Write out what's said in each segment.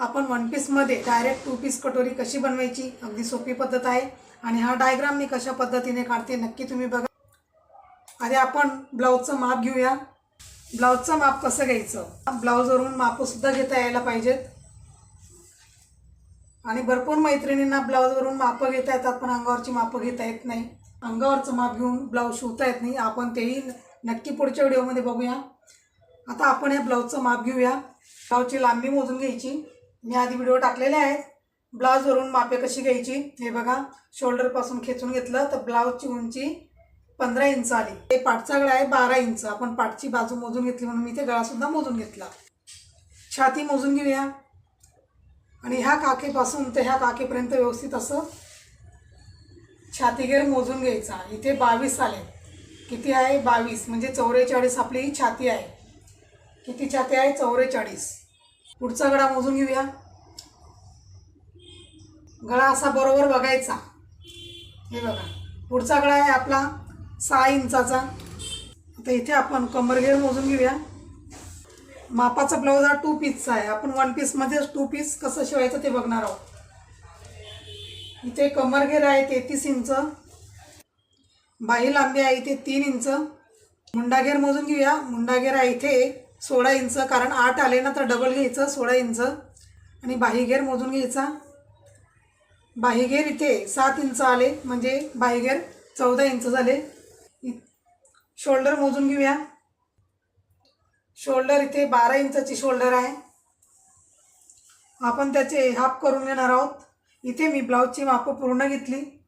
आपण वन पीसमध्ये direct two piece कटोरी कशी बनवायची अगदी सोपी पद्धत आहे. आणि हा डायग्राम मी कशा पद्धतीने काढते नक्की तुम्ही बघा. आधी आपण ब्लाऊजचं माप घेऊया. ब्लाऊजचं माप कसं घ्यायचं? ब्लाऊजवरून मापंसुद्धा घेता यायला पाहिजेत. आणि भरपूर मैत्रिणींना ब्लाऊजवरून मापं घेता येतात पण अंगावरची मापं घेता येत नाही. अंगावरचं माप घेऊन ब्लाऊज शिवता येत नाही. आपण तेही नक्की पुढच्या व्हिडिओमध्ये बघूया. आता आपण या ब्लाऊजचं माप घेऊया. ब्लाऊजची लांबी मोजून घ्यायची. मी आधी व्हिडिओ टाकलेले आहेत. ब्लाऊजवरून मापे कशी घ्यायची? हे बघा. शोल्डरपासून खेचून घेतलं तर ब्लाऊजची उंची पंधरा इंच आली. ते पाठचा गळा आहे बारा इंच. आपण पाठची बाजू मोजून घेतली म्हणून मी ते गळासुद्धा मोजून घेतला. छाती मोजून घेऊया. आणि ह्या काखेपासून ते ह्या काखेपर्यंत व्यवस्थित असं छातीगेर मोजून घ्यायचा. इथे बावीस आले. किती आहे? बावीस. म्हणजे चौवेचाळीस आपली छाती आहे. किती छाती आहे? चौवेचाळीस पुढचा गळा मोजून घेऊया. गळा असा बरोबर बघायचा. हे बघा. पुढचा गळा आहे आपला सहा इंचाचा. आता इथे आपण कमरघेर मोजून घेऊया. मापाचा ब्लाऊज हा टू पीसचा आहे. आपण वन पीसमध्येच टू पीस कसं शिवायचं ते बघणार आहोत. इथे कमरगेर आहे तेहतीस इंच. बाही लांबी आहे इथे तीन इंच. मुंडाघेर मोजून घेऊया. मुंडाघेर आहे इथे सोळा इंच. कारण आठ आले ना तर डबल घ्यायचं सोळा इंच. आणि बाहीघेर मोजून घ्यायचा. बाहीघेर इथे सात इंच आले म्हणजे बाहीघेर चौदा इंच झाले. इ- शोल्डर मोजून घेऊया. शोल्डर इथे बारा इंचाची शोल्डर आहे. आपण त्याचे हाफ करून घेणार आहोत. इथे मी ब्लाऊजची मापं पूर्ण घेतली.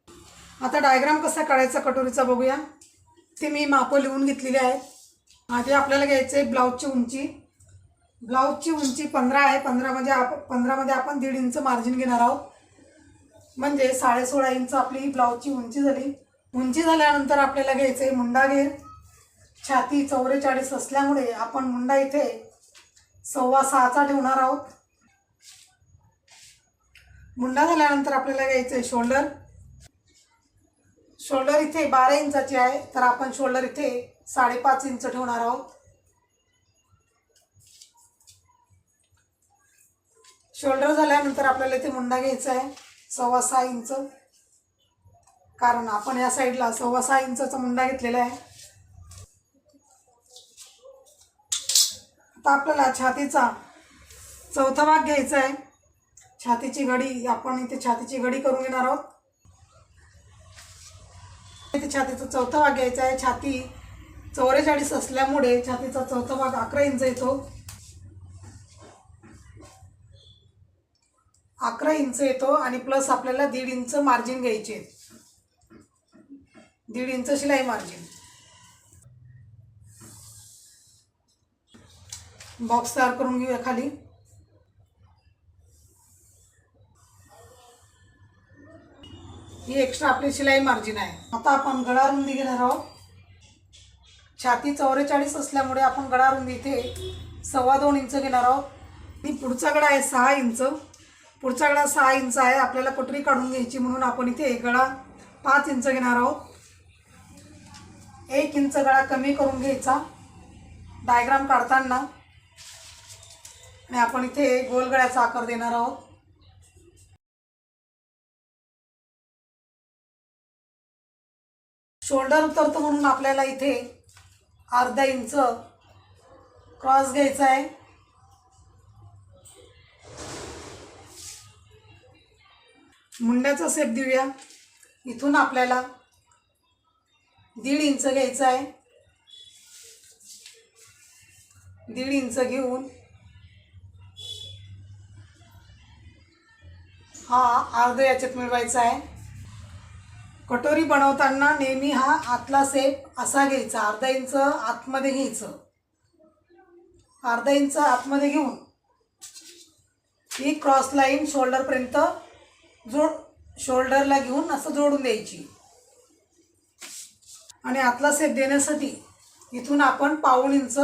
आता डायग्राम कसा काढायचा कटोरीचा बघूया. ते मी मापं लिहून घेतलेली आहेत आधी आपल्याला घ्यायचं आहे ब्लाऊजची उंची. ब्लाऊजची उंची पंधरा आहे. पंधरामध्ये म्हणजे आप पंधरामध्ये आपण दीड इंच मार्जिन घेणार आहोत. म्हणजे साडेसोळा इंच आपली ब्लाऊजची उंची झाली. उंची झाल्यानंतर आपल्याला घ्यायचं आहे मुंडा घेर. छाती चौवेचाळीस असल्यामुळे आपण मुंडा इथे सव्वा सहाचा ठेवणार आहोत. मुंडा झाल्यानंतर आपल्याला घ्यायचं आहे शोल्डर. शोल्डर इथे बारा इंचाची आहे तर आपण शोल्डर इथे साडेपाच इंच ठेवणार आहोत. शोल्डर झाल्यानंतर आपल्याला इथे मुंडा घ्यायचा आहे सव्वा सहा इंच. कारण आपण या साईडला सव्वा सहा इंचाचा मुंडा घेतलेला आहे. आता आपल्याला छातीचा चौथा भाग घ्यायचा आहे. छातीची घडी आपण इथे छातीची घडी करून घेणार आहोत. इथे छातीचा चौथा भाग घ्यायचा आहे. छाती चौवेचाळीस असल्यामुळे छातीचा चौथा भाग अकरा इंच येतो. अकरा इंच येतो आणि प्लस आपल्याला दीड इंच मार्जिन घ्यायचे आहे. दीड इंच शिलाई मार्जिन बॉक्स तयार करून घेऊया खाली. ही एक्स्ट्रा आपली शिलाई मार्जिन आहे. आता आपण गळा रुंदी घेणार आहोत. छाती चौवेचाळीस असल्यामुळे आपण गळा रुंदी इथे सव्वा दोन इंच घेणार आहोत. आणि पुढचा गळा आहे सहा इंच. पुढचा गळा सहा इंच आहे. आपल्याला कुठरी काढून घ्यायची म्हणून आपण इथे एक गळा पाच इंच घेणार आहोत. एक इंच गळा कमी करून घ्यायचा. डायग्राम काढताना आणि आपण इथे गोल गळ्याचा आकार देणार आहोत. शोल्डर उतरतो म्हणून आपल्याला इथे अर्धा इंच क्रॉस घ्यायचा आहे. मुंड्याचा सेप देऊया. इथून आपल्याला दीड इंच घ्यायचं आहे. दीड इंच घेऊन हा अर्ध याच्यात मिळवायचा आहे. कटोरी बनवताना नेहमी हा आतला सेप असा घ्यायचा अर्धा इंच आतमध्ये घ्यायचं. अर्धा इंच आतमध्ये घेऊन ही क्रॉस लाईन शोल्डरपर्यंत जोड शोल्डरला घेऊन असं जोडून द्यायची. आणि आतला सेप देण्यासाठी इथून आपण पाऊण इंच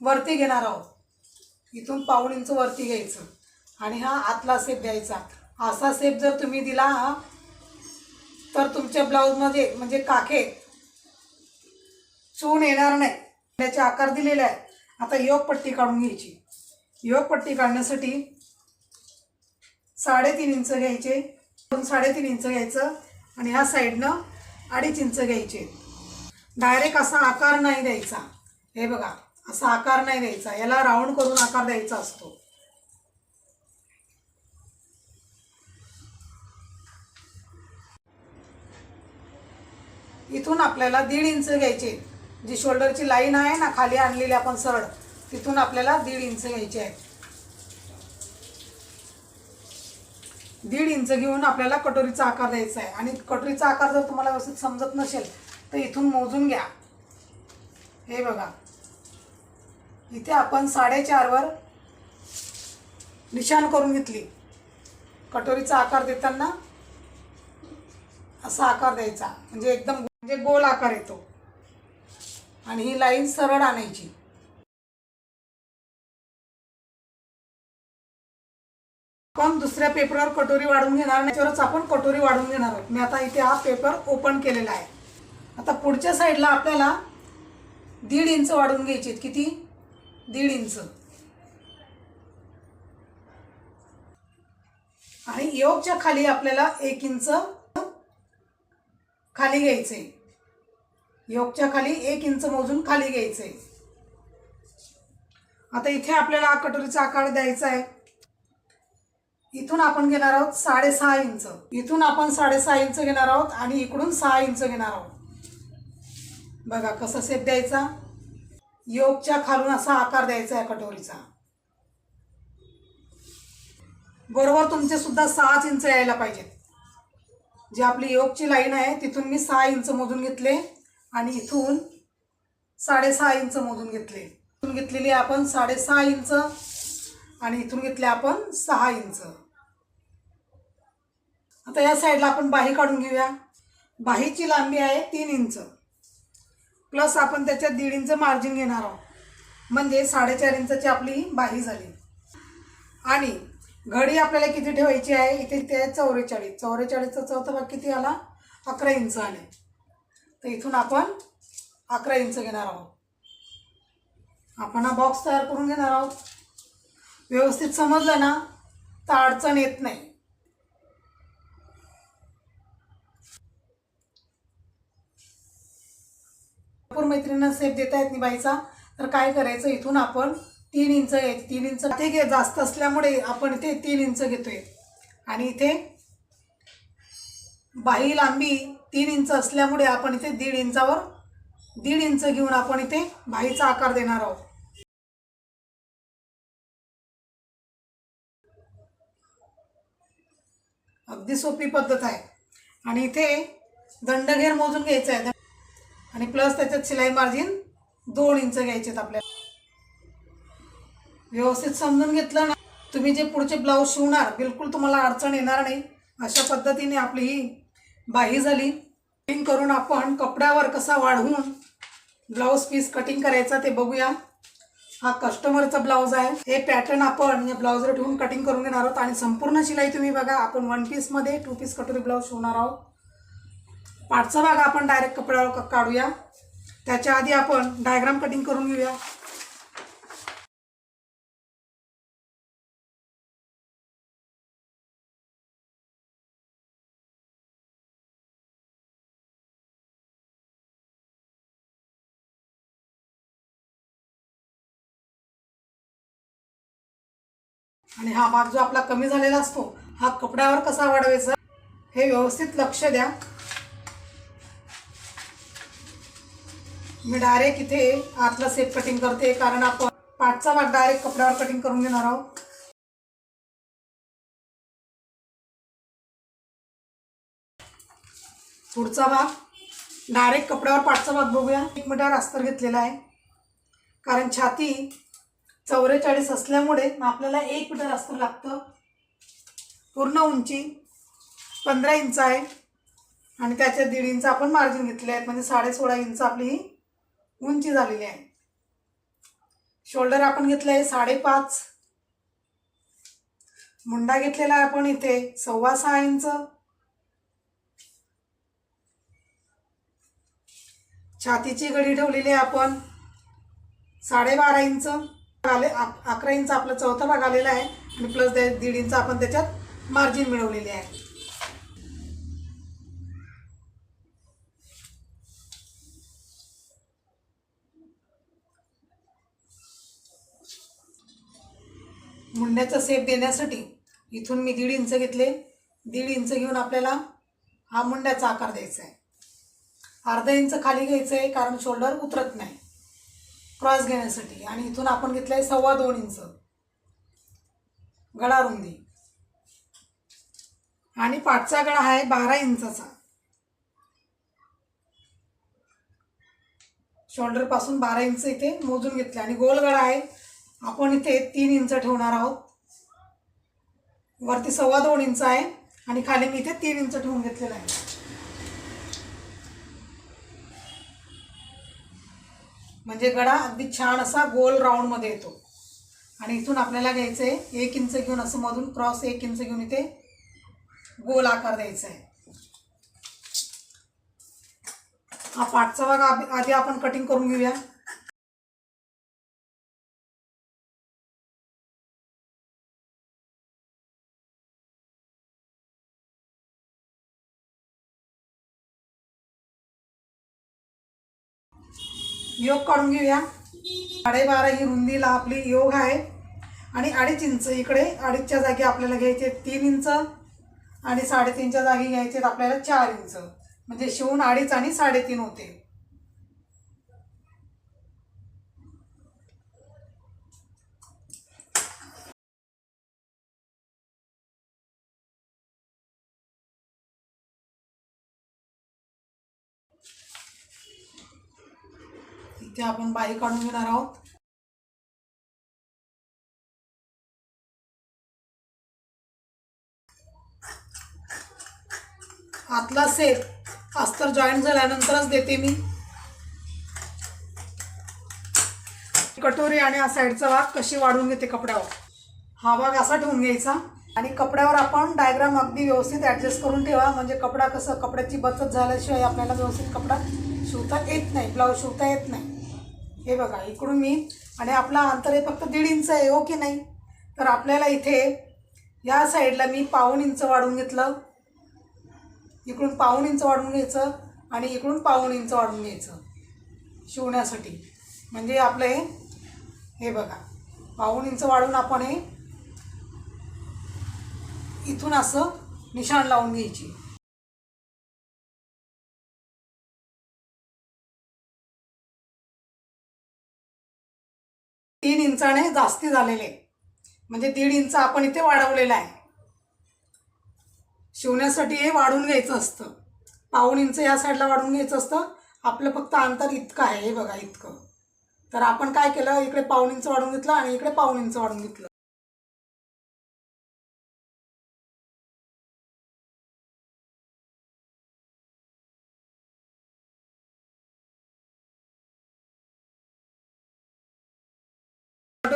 वरती घेणार आहोत. इथून पाऊण इंच वरती घ्यायचं. आणि हा आतला सेप द्यायचा. असा सेप जर तुम्ही दिला तर तुमच्या ब्लाऊजमध्ये म्हणजे काखे चून येणार नाही. त्याचे आकार दिलेले आहे आता योग पट्टी काढून घ्यायची. योग पट्टी काढण्यासाठी साडेतीन इंच घ्यायचे दोन साडेतीन इंच घ्यायचं आणि ह्या साईडनं अडीच इंच घ्यायचे. डायरेक्ट असा आकार नाही द्यायचा. हे बघा असा आकार नाही द्यायचा. याला राऊंड करून आकार द्यायचा असतो. इथून आपल्याला दीड इंच घ्यायचे. जी शोल्डरची लाईन आहे ना खाली आणलेली आपण सरळ तिथून आपल्याला दीड इंच घ्यायचे आहे दीड इंच घेऊन आपल्याला कटोरीचा आकार द्यायचा आहे. आणि कटोरीचा आकार जर तुम्हाला व्यवस्थित समजत नसेल तर इथून मोजून घ्या. हे बघा. इथे आपण साडेचारवर निशाण करून घेतली. कटोरीचा आकार देताना असा आकार द्यायचा. म्हणजे एकदम म्हणजे गोल आकार येतो. आणि ही लाईन सरळ आणायची. आपण दुसऱ्या पेपरवर कटोरी वाढवून घेणार नाही आपण कटोरी वाढून घेणार आहोत. मी आता इथे हा पेपर ओपन केलेला आहे. आता पुढच्या साईडला आपल्याला दीड इंच वाढून घ्यायची किती? दीड इंच. आणि योगच्या खाली आपल्याला एक इंच खाली घ्यायचे योगच्या खाली एक इंच मोजून खाली घ्यायचे आता इथे आपल्याला कटोरीचा आकार द्यायचा आहे. इथून आपण घेणार आहोत साडेसहा इंच. इथून आपण साडेसहा इंच घेणार आहोत आणि इकडून सहा इंच घेणार आहोत. बघा कसा सेप द्यायचा. योगच्या खालून असा आकार द्यायचा आहे कटोरीचा. बरोबर तुमचे सुद्धा सहाच इंच यायला पाहिजेत. जी आपली योगची लाईन आहे तिथून मी सहा इंच मोजून घेतले आणि इथून साडेसहा इंच मोजून घेतले. इथून घेतलेली आपण साडेसहा इंच आणि इथून घेतले आपण सहा इंच. आता या साईडला आपण बाही काढून घेऊया. बाहीची लांबी आहे तीन इंच. प्लस आपण त्याच्यात दीड इंच मार्जिन घेणार आहोत. म्हणजे साडेचार इंचाची आपली बाही झाली. आणि घडी आपल्याला किती ठेवायची आहे? इथे ते आहे चौवेचाळीस. चौवेचाळीसचा चौथा भाग किती आला? अकरा इंच आले. तर इथून आपण अकरा इंच घेणार आहोत. आपण हा बॉक्स तयार करून घेणार आहोत. व्यवस्थित समजलं ना? तर अडचण येत नाही. भरपूर मैत्रिणींना सेप देता येत नाही बाईचा. तर काय करायचं इथून आपण तीन इंच तीन इंच ते घे जास्त असल्यामुळे आपण इथे तीन इंच घेतोय. आणि इथे बाही लांबी तीन इंच असल्यामुळे आपण इथे दीड इंचावर दीड इंच घेऊन आपण इथे बाहीचा आकार देणार आहोत. अगदी सोपी पद्धत आहे. आणि इथे दंडघेर मोजून घ्यायचं आहे. आणि प्लस त्याच्यात शिलाई मार्जिन दोन इंच घ्यायचे आहेत आपल्याला. व्यवस्थित समजून घेतलं ना तुम्ही जे पुढचे ब्लाऊज शिवणार बिलकुल तुम्हाला अडचण येणार नाही. अशा पद्धतीने आपली ही बाही झाली. कटिंग करून आपण कपड्यावर कसा वाढवून ब्लाऊज पीस कटिंग करायचा ते बघूया. हा कस्टमरचा ब्लाऊज आहे. हे पॅटर्न आपण या ब्लाऊजवर ठेवून कटिंग करून घेणार आहोत. आणि संपूर्ण शिलाई तुम्ही बघा आपण वन पीसमध्ये टू पीस कटोरी ब्लाऊज शिवणार आहोत. पाठचा भाग आपण डायरेक्ट कपड्यावर काढूया. त्याच्या आधी आपण डायग्राम कटिंग करून घेऊया. आणि हा भाग जो आपला कमी झालेला असतो हा कपड्यावर कसा वाढवायचा हे व्यवस्थित लक्ष द्या. मी डायरेक्ट इथे आतला सेप कटिंग करते कारण आपण पाठचा भाग डायरेक्ट कपड्यावर कटिंग करून घेणार आहोत. पुढचा भाग डायरेक्ट कपड्यावर पाठचा भाग बघूया. एक मीटर अस्तर घेतलेला आहे. कारण छाती चौवेचाळीस असल्यामुळे आपल्याला एक मीटर अस्तर लागतं. पूर्ण उंची पंधरा इंच आहे. आणि त्याच्या दीड इंच आपण मार्जिन घेतले आहेत म्हणजे साडे सोळा इंच आपली ही उंची झालेली आहे. शोल्डर आपण घेतलं आहे साडेपाच. मुंडा घेतलेला आहे आपण इथे सव्वा सहा इंच. छातीची गडी ठेवलेली आहे आपण साडेबारा इंच. आले अकरा इंच आपला चौथा भाग आलेला आहे आणि प्लस दीड इंच आपण त्याच्यात मार्जिन मिळवलेली आहे. मुंड्याचा सेप देण्यासाठी इथून मी दीड इंच घेतले. दीड इंच घेऊन आपल्याला हा मुंड्याचा आकार द्यायचा आहे. अर्धा इंच खाली घ्यायचं आहे कारण शोल्डर उतरत नाही. क्रॉस घेण्यासाठी. आणि इथून आपण घेतलं आहे सव्वा दोन इंच. गळा रुंदी. आणि पाठचा गळा आहे बारा इंचाचा. शोल्डरपासून बारा इंच इथे मोजून घेतले. आणि गोल गळा आहे आपण इथे तीन इंच ठेवणार आहोत. वरती सव्वा दोन इंच आहे आणि खाली मी इथे तीन इंच ठेवून घेतलेलं आहे. म्हणजे गडा अगदी छान असा गोल राऊंडमध्ये येतो. आणि इथून आपल्याला घ्यायचं आहे एक इंच घेऊन असं मधून क्रॉस एक इंच घेऊन इथे गोल आकार द्यायचा आहे. हा पाठचा भाग आधी आपण कटिंग करून घेऊया. योग काढून घेऊया. साडेबारा ही रुंदीला आपली योग आहे. आणि अडीच इंच इकडे अडीचच्या जागी आपल्याला घ्यायचे तीन इंच आणि साडेतीनच्या जागी घ्यायचे आपल्याला चार इंच. म्हणजे शिवून अडीच आणि साडेतीन होते. इथे आपण बाई काढून घेणार आहोत. आतला सेप अस्तर जॉईंट झाल्यानंतरच देते मी. कटोरी आणि हा साईडचा भाग कशी वाढून घेते कपड्यावर. हा भाग असा ठेवून घ्यायचा. आणि कपड्यावर आपण डायग्राम अगदी व्यवस्थित ॲडजस्ट करून ठेवा. म्हणजे कपडा कसं कपड्याची बचत झाल्याशिवाय आपल्याला व्यवस्थित कपडा शिवता येत नाही ब्लाऊज शिवता येत नाही. हे बघा इकडून मी आणि आपला अंतर हे फक्त दीड इंच आहे हो की नाही? तर आपल्याला इथे या साईडला मी पाऊण इंच वाढून घेतलं. इकडून पाऊण इंच वाढवून घ्यायचं आणि इकडून पाऊण इंच वाढून घ्यायचं. शिवण्यासाठी. म्हणजे आपलं हे हे बघा पाऊण इंच वाढून आपण हे इथून असं निशाण लावून घ्यायची. तीन इंचाने जास्ती झालेले. म्हणजे दीड इंच आपण इथे वाढवलेला आहे. शिवण्यासाठी हे वाढून घ्यायचं असतं. पाऊण इंच या साईडला वाढून घ्यायचं असतं. आपलं फक्त अंतर इतकं आहे हे बघा इतकं. तर आपण काय केलं? इकडे पाऊण इंच वाढून घेतलं आणि इकडे पाऊण इंच वाढून घेतलं.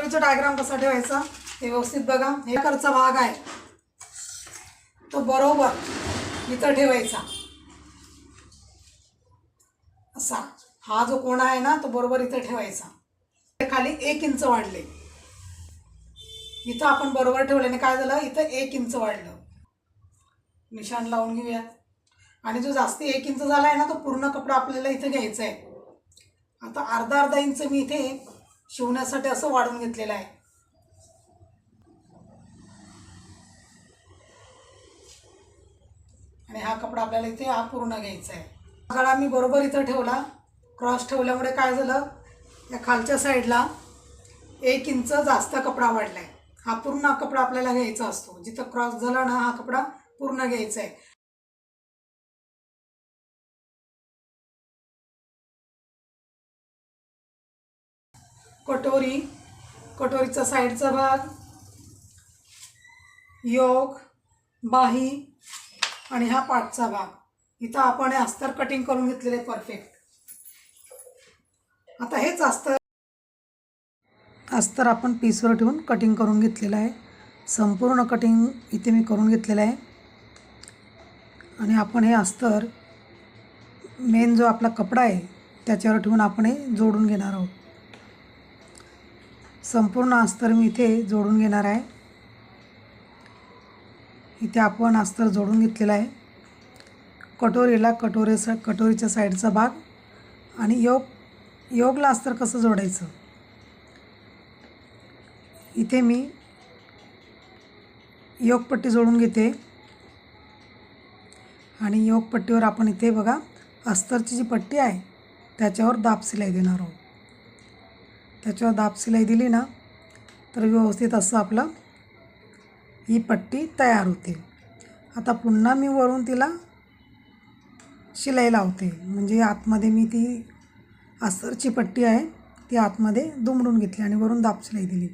कटोरीचा डायग्राम कसा ठेवायचा हे व्यवस्थित बघा. हे करचा भाग आहे. तो बरोबर इथं ठेवायचा. असा. हा जो कोणा आहे ना तो बरोबर इथं ठेवायचा. ते खाली एक इंच वाढले. इथं आपण बरोबर ठेवल्याने काय झालं? इथं एक इंच वाढलं. निशाण लावून घेऊया. आणि जो जास्ती एक इंच झाला आहे ना तो पूर्ण कपडा आपल्याला इथं घ्यायचा आहे आता अर्धा अर्धा इंच मी इथे शिवण्यासाठी असं वाढून घेतलेलं आहे. आणि हा कपडा आपल्याला इथे हा पूर्ण घ्यायचा आहे. गळा मी बरोबर इथं ठेवला. क्रॉस ठेवल्यामुळे काय झालं? या खालच्या साईडला एक इंच जास्त कपडा वाढला आहे हा पूर्ण कपडा आपल्याला घ्यायचा असतो. जिथं क्रॉस झाला ना हा कपडा पूर्ण घ्यायचा आहे. कटोरी कटोरीचा साईडचा भाग योग बाही आणि हा पाठचा भाग. इथं आपण हे अस्तर कटिंग करून घेतलेले परफेक्ट आता हेच अस्तर अस्तर आपण पीसवर ठेवून कटिंग करून घेतलेलं आहे. संपूर्ण कटिंग इथे मी करून घेतलेलं आहे. आणि आपण हे अस्तर मेन जो आपला कपडा आहे त्याच्यावर ठेवून आपण हे जोडून घेणार आहोत. संपूर्ण अस्तर मी इथे जोडून घेणार आहे. इथे आपण अस्तर जोडून घेतलेला आहे. कटोरीला कटोरे सा कटोरीच्या साईडचा भाग आणि योग योगला अस्तर कसं जोडायचं? इथे मी योगपट्टी जोडून घेते. आणि योगपट्टीवर आपण इथे बघा अस्तरची जी पट्टी आहे त्याच्यावर दाब सिलाई देणार आहोत. त्याच्यावर दाब सिलाई दिली ना तर व्यवस्थित असं आपलं ही पट्टी तयार होते. आता पुन्हा मी वरून तिला शिलाई लावते. म्हणजे आतमध्ये मी ती असरची पट्टी आहे ती आतमध्ये दुमडून घेतली आणि वरून दाब शिलाई दिली.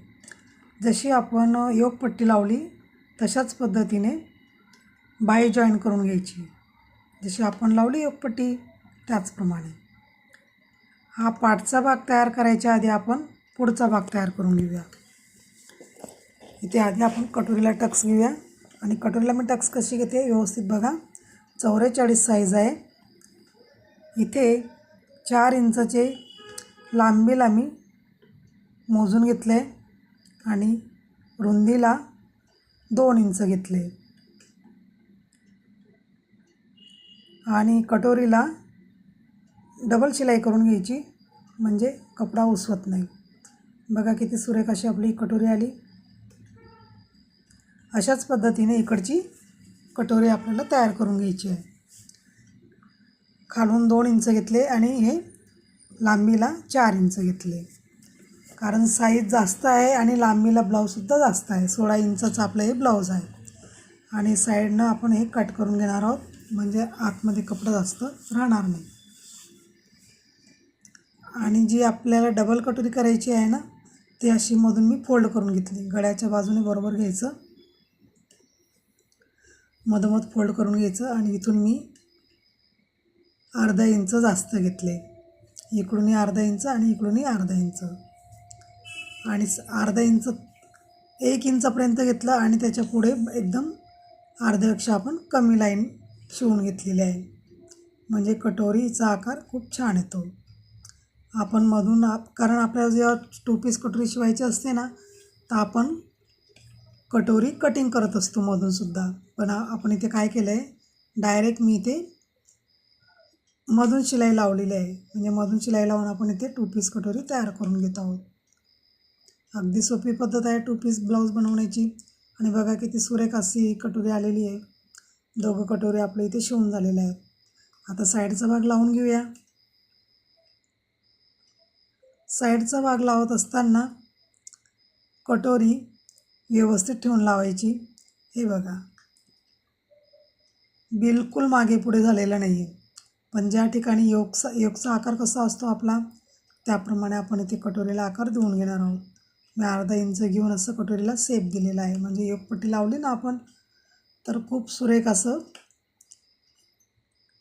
जशी आपण योगपट्टी लावली तशाच पद्धतीने बाई जॉईन करून घ्यायची. जशी आपण लावली योगपट्टी त्याचप्रमाणे. हा पाठचा भाग तयार करायच्या आधी आपण पुढचा भाग तयार करून घेऊया. इथे आधी आपण कटोरीला टक्स घेऊया. आणि कटोरीला मी टक्स कशी घेते व्यवस्थित बघा. चौवेचाळीस साईज आहे. इथे चार इंचचे लांबीला मी मोजून घेतले. आणि रुंदीला दोन इंच घेतले. आणि कटोरीला डबल शिलाई करून घ्यायची म्हणजे कपडा उसवत नाही. बघा किती सुरेख अशी आपली कटोरी आली. अशाच पद्धतीने इकडची कटोरी आपल्याला तयार करून घ्यायची आहे. खालून दोन इंच घेतले आणि हे लांबीला चार इंच घेतले. कारण साईज जास्त आहे आणि लांबीला ब्लाऊजसुद्धा जास्त आहे. सोळा इंचाचं आपलं हे ब्लाऊज आहे. आणि साईडनं आपण हे कट करून घेणार आहोत. म्हणजे आतमध्ये कपडा जास्त राहणार नाही. आणि जी आपल्याला डबल कटोरी करायची आहे ना ती अशी मधून मी फोल्ड करून घेतली. गळ्याच्या बाजूने बरोबर घ्यायचं. मधोमध फोल्ड करून घ्यायचं आणि इथून मी अर्धा इंच जास्त घेतले. इकडूनही अर्धा इंच आणि इकडूनही अर्धा इंच. आणि स- अर्धा इंच एक इंचापर्यंत घेतलं आणि त्याच्या पुढे एकदम अर्ध्यापेक्षा आपण कमी लाईन शिवून घेतलेली आहे. म्हणजे कटोरीचा आकार खूप छान येतो. आपण मधून आप कारण आपल्याला जेव्हा टू पीस कटोरी शिवायची असते ना तर आपण कटोरी कटिंग करत असतो मधूनसुद्धा पण आपण इथे काय केलं आहे डायरेक्ट मी इथे मधून शिलाई लावलेली आहे. म्हणजे मधून शिलाई लावून आपण इथे टू पीस कटोरी तयार करून घेत आहोत. अगदी सोपी पद्धत आहे टू पीस ब्लाऊज बनवण्याची. आणि बघा किती सुरेख अशी कटोरी आलेली आहे. दोघं कटोरी आपल्या इथे शिवून झालेले आहेत. आता साईडचा भाग लावून घेऊया. साईडचा भाग लावत असताना कटोरी व्यवस्थित ठेवून लावायची. हे बघा. बिलकुल मागे पुढे झालेलं नाही आहे पण ज्या ठिकाणी योगचा योगचा आकार कसा असतो आपला त्याप्रमाणे आपण इथे कटोरीला आकार देऊन घेणार आहोत. मी अर्धा इंच घेऊन असं कटोरीला सेप दिलेला आहे. म्हणजे योगपट्टी लावली ना आपण तर खूप सुरेख असं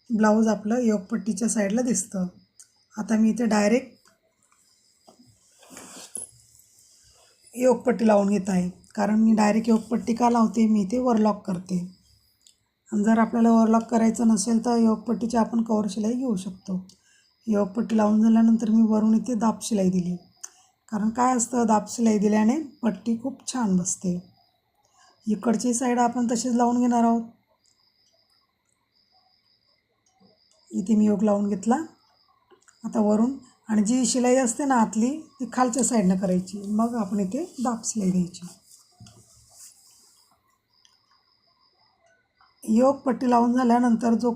ब्लाऊज आपलं योगपट्टीच्या साईडला दिसतं. आता मी इथे डायरेक्ट योगपट्टी लावून घेत आहे. कारण मी डायरेक्ट योगपट्टी का लावते? मी ते वरलॉक करते. आणि जर आपल्याला वरलॉक करायचं नसेल तर योगपट्टीची आपण कवर शिलाई घेऊ शकतो. योगपट्टी लावून झाल्यानंतर मी वरून इथे दाब शिलाई दिली. कारण काय असतं? दाब शिलाई दिल्याने पट्टी खूप छान बसते. इकडची साईड आपण तशीच लावून घेणार आहोत. इथे मी योग लावून घेतला. आता वरून आणि जी शिलाई असते ना आतली ती खालच्या साईडनं करायची. मग आपण इथे दाब शिलाई द्यायची योग पट्टी लावून झाल्यानंतर जो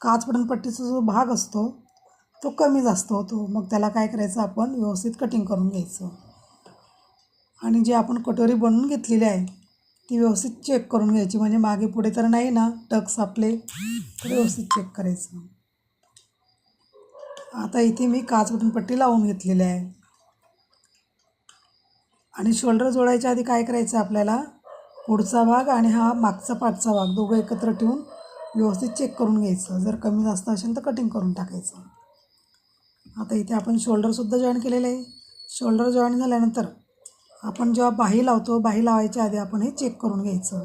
काचपटन पट्टीचा जो भाग असतो तो कमी जास्त होतो. मग त्याला काय करायचं आपण? व्यवस्थित कटिंग करून घ्यायचं. आणि जी आपण कटोरी बनवून घेतलेली आहे ती व्यवस्थित चेक करून घ्यायची. म्हणजे मागे पुढे तर नाही ना टक्स आपले तर व्यवस्थित चेक करायचं. आता इथे मी काचपटन पट्टी लावून घेतलेली आहे. आणि शोल्डर जोडायच्या आधी काय करायचं आपल्याला? पुढचा भाग आणि हा मागचा पाठचा भाग दोघं एकत्र ठेवून व्यवस्थित चेक करून घ्यायचं. जर कमी जास्त असेल तर कटिंग करून टाकायचं. आता इथे आपण शोल्डरसुद्धा जॉईन केलेलं आहे. शोल्डर जॉईन झाल्यानंतर आपण जेव्हा बाही लावतो बाही लावायच्या आधी आपण हे चेक करून घ्यायचं.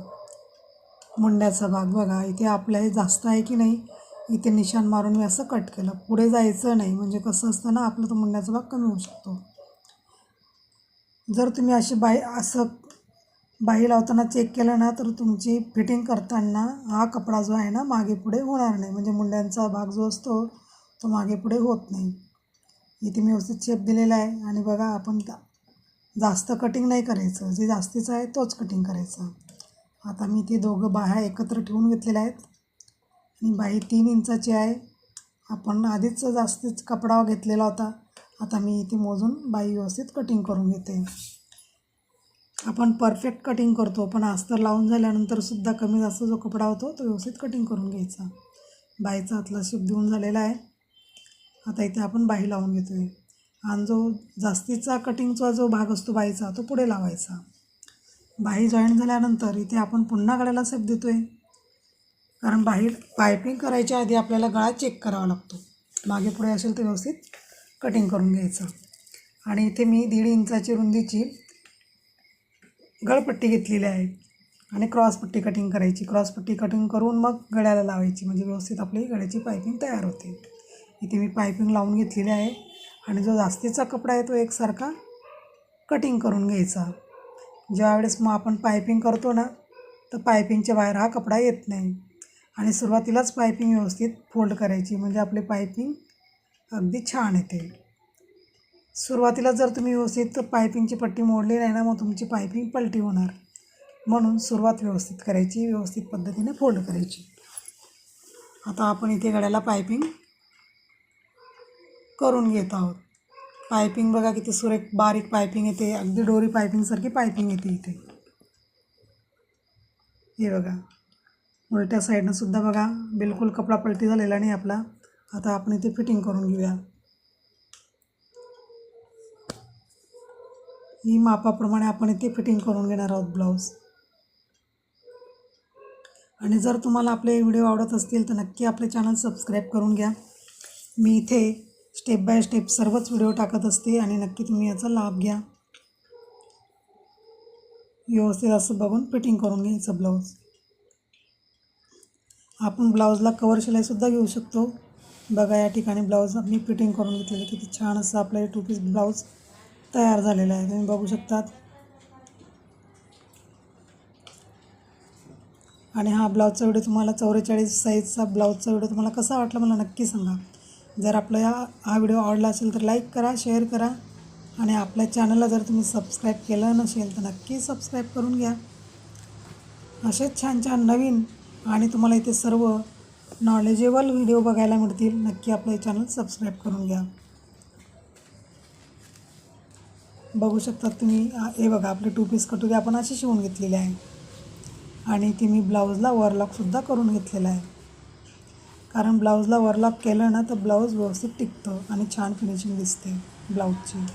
मुंड्याचा भाग बघा इथे आपल्या हे जास्त आहे की नाही? इथे निशाण मारून मी असं कट केलं. पुढे जायचं नाही. म्हणजे कसं असतं ना आपलं तो मुंड्याचा भाग कमी होऊ शकतो. जर तुम्ही अशी बाई असं बाही लावताना चेक केलं ना तर तुमची फिटिंग करताना हा कपडा जो आहे ना मागे पुढे होणार नाही. म्हणजे मुंड्यांचा भाग जो असतो तो मागे पुढे होत नाही. इथे मी व्यवस्थित शेप दिलेला आहे. आणि बघा आपण जास्त कटिंग नाही करायचं. जे जास्तीचं आहे तोच कटिंग करायचा. आता मी ते दोघं बाह्या एकत्र ठेवून घेतलेल्या आहेत. आणि बाही तीन इंचाची आहे. आपण आधीच जास्तीच कपडा घेतलेला होता. आता मी इथे मोजून बाई व्यवस्थित कटिंग करून घेते. आपण परफेक्ट कटिंग करतो पण अस्तर लावून झाल्यानंतर सुद्धा कमी जास्त जो कपडा होतो तो व्यवस्थित कटिंग करून घ्यायचा. बाईचा हातला शिप देऊन झालेला आहे. आता इथे आपण बाही लावून घेतो आहे आणि जो जास्तीचा कटिंगचा जो भाग असतो बाईचा तो पुढे लावायचा. बाही जॉईन झाल्यानंतर इथे आपण पुन्हा गळ्याला सेप देतो आहे कारण बाहेर पायपिंग करायच्या आधी आपल्याला गळा चेक करावा लागतो. मागे पुढे असेल तर व्यवस्थित कटिंग करून घ्यायचं. आणि इथे मी दीड इंचाची रुंदीची गळपट्टी घेतलेली आहे. आणि क्रॉसपट्टी कटिंग करायची. क्रॉसपट्टी कटिंग करून मग गळ्याला लावायची. म्हणजे व्यवस्थित आपली गळ्याची पायपिंग तयार होते. इथे मी पायपिंग लावून घेतलेली आहे. आणि जो जास्तीचा कपडा आहे तो एकसारखा कटिंग करून घ्यायचा. ज्यावेळेस मग आपण पायपिंग करतो ना तर पायपिंगच्या बाहेर हा कपडा येत नाही. आणि सुरुवातीलाच पायपिंग व्यवस्थित फोल्ड करायची म्हणजे आपली पायपिंग अगदी छान येते. सुरुवातीला जर तुम्ही व्यवस्थित पायपिंगची पट्टी मोडली नाही ना मग तुमची पायपिंग पलटी होणार. म्हणून सुरुवात व्यवस्थित करायची व्यवस्थित पद्धतीने फोल्ड करायची. आता आपण इथे गड्याला पायपिंग करून घेत आहोत. पायपिंग बघा किती सुरेख बारीक पायपिंग येते अगदी डोरी पायपिंगसारखी पायपिंग येते इथे. हे बघा. उलट्या साईडनं सुद्धा बघा बिलकुल कपडा पलटी झालेला नाही आपला. आता आपण इथे फिटिंग करून घेऊया. ही मापाप्रमाणे आपण इथे फिटिंग करून घेणार आहोत ब्लाऊज. आणि जर तुम्हाला आपले व्हिडिओ आवडत असतील तर नक्की आपले चॅनल सबस्क्राईब करून घ्या. मी इथे स्टेप बाय स्टेप सर्वच व्हिडिओ टाकत असते आणि नक्की तुम्ही याचा लाभ घ्या. व्यवस्थित असं बघून फिटिंग करून घ्यायचं ब्लाऊज. आपण ब्लाऊजला कवर शिलाईसुद्धा घेऊ शकतो. बघा या ठिकाणी ब्लाऊज मी फिटिंग करून घेतलेलं किती छान असं आपलं हे टू पीस ब्लाऊज तयार झालेला आहे. तुम्ही बघू शकतात. आणि हा ब्लाऊजचा व्हिडिओ तुम्हाला चौवेचाळीस साईजचा ब्लाऊजचा व्हिडिओ तुम्हाला कसा वाटला मला नक्की सांगा. जर आपला या हा व्हिडिओ आवडला असेल तर लाईक करा शेअर करा. आणि आपल्या चॅनलला जर तुम्ही सबस्क्राईब केलं नसेल तर नक्की सबस्क्राईब करून घ्या. असेच छान छान नवीन आणि तुम्हाला इथे सर्व नॉलेजेबल व्हिडिओ बघायला मिळतील. नक्की आपलं चॅनल सबस्क्राईब करून घ्या. बघू शकतात तुम्ही हे बघा आपले टू पीस कटोरी आपण अशी शिवून घेतलेली आहे. आणि ती मी ब्लाऊजला वरलॉकसुद्धा करून घेतलेला आहे. कारण ब्लाऊजला वरलॉक केलं ना तर ब्लाऊज व्यवस्थित टिकतं आणि छान फिनिशिंग दिसते ब्लाऊजची